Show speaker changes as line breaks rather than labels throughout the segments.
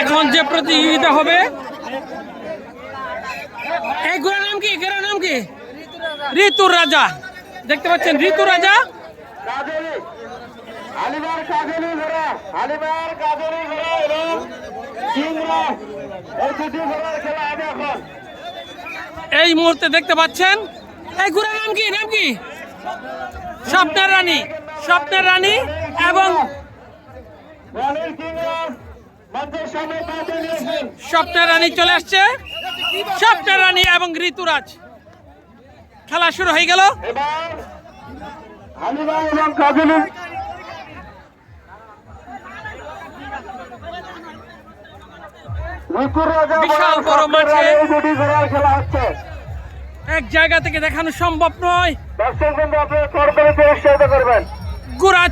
এখন যে প্রতিযোগিতা হবে, এই ঘোড়ার নাম কি? ঘোড়ার নাম কি? ঋতুর রাজা। দেখতে পাচ্ছেন ঋতু রাজা।
এই
মুহূর্তে দেখতে পাচ্ছেন, এই ঘোড়ার নাম কি? নাম কি? স্বপ্নের রানী স্বপ্নের রানী এবং স্বপ্নের রানী চলে আসছে। স্বপ্নের রানী এবং ঋতুরাজ। খেলা শুরু হয়ে গেল। বিশাল বড় মাঠে।
খেলা হচ্ছে।
এক জায়গা থেকে দেখানো সম্ভব নয়।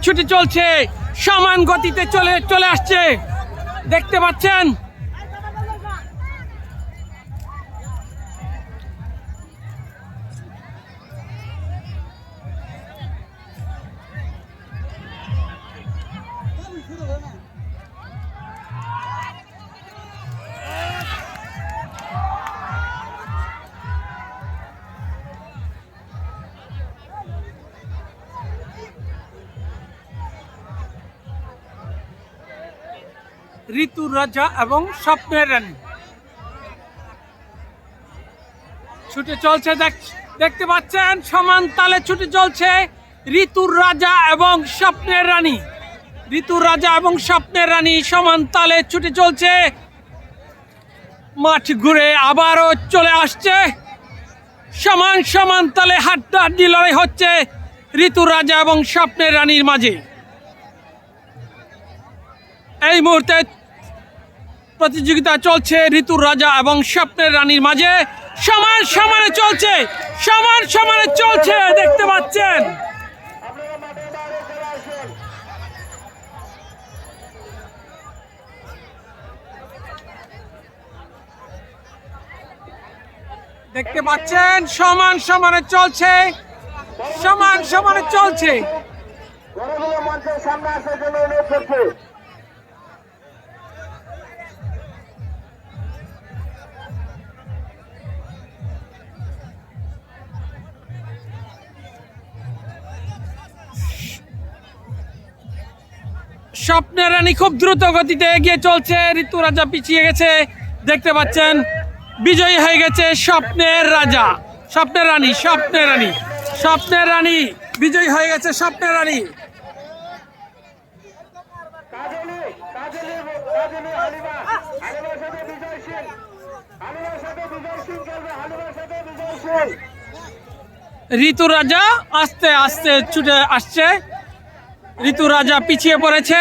ছুটি চলছে। সমান গতিতে চলে চলে আসছে। দেখতে পাচ্ছেন? ঋতুর রাজা এবং স্বপ্নের রানী। ছুটে চলছে দেখ- দেখতে পাচ্ছেন, সমান তালে ছুটে চলছে ঋতুর রাজা এবং স্বপ্নের রানী। ঋতুর রাজা এবং স্বপ্নের রানী সমান তালে ছুটে চলছে। মাঠ ঘুরে আবারও চলে আসছে। সমান সমান তালে হাড্ডাহাড্ডি লড়াই হচ্ছে ঋতুর রাজা এবং স্বপ্নের রানীর মাঝে। এই মুহূর্তে প্রতিযোগিতা চলছে ঋতুর রাজা এবং স্বপ্নের রানীর মাঝে। সমান সমানে চলছে, সমান সমানে চলছে, দেখতে পাচ্ছেন। দেখতে পাচ্ছেন, সমান সমানে চলছে, সমান সমানে চলছে। স্বপ্নের রানী খুব দ্রুত গতিতে এগিয়ে চলছে, ঋতু রাজা পিছিয়ে গেছে, দেখতে পাচ্ছেন, বিজয়ী হয়ে গেছে স্বপ্নের রাজা, স্বপ্নের রানী স্বপ্নের রানী স্বপ্নের রানী, বিজয়ী হয়ে গেছে স্বপ্নের রানী। ঋতু রাজা আস্তে আস্তে ছুটে আসছে ঋতু রাজা পিছিয়ে পড়েছে।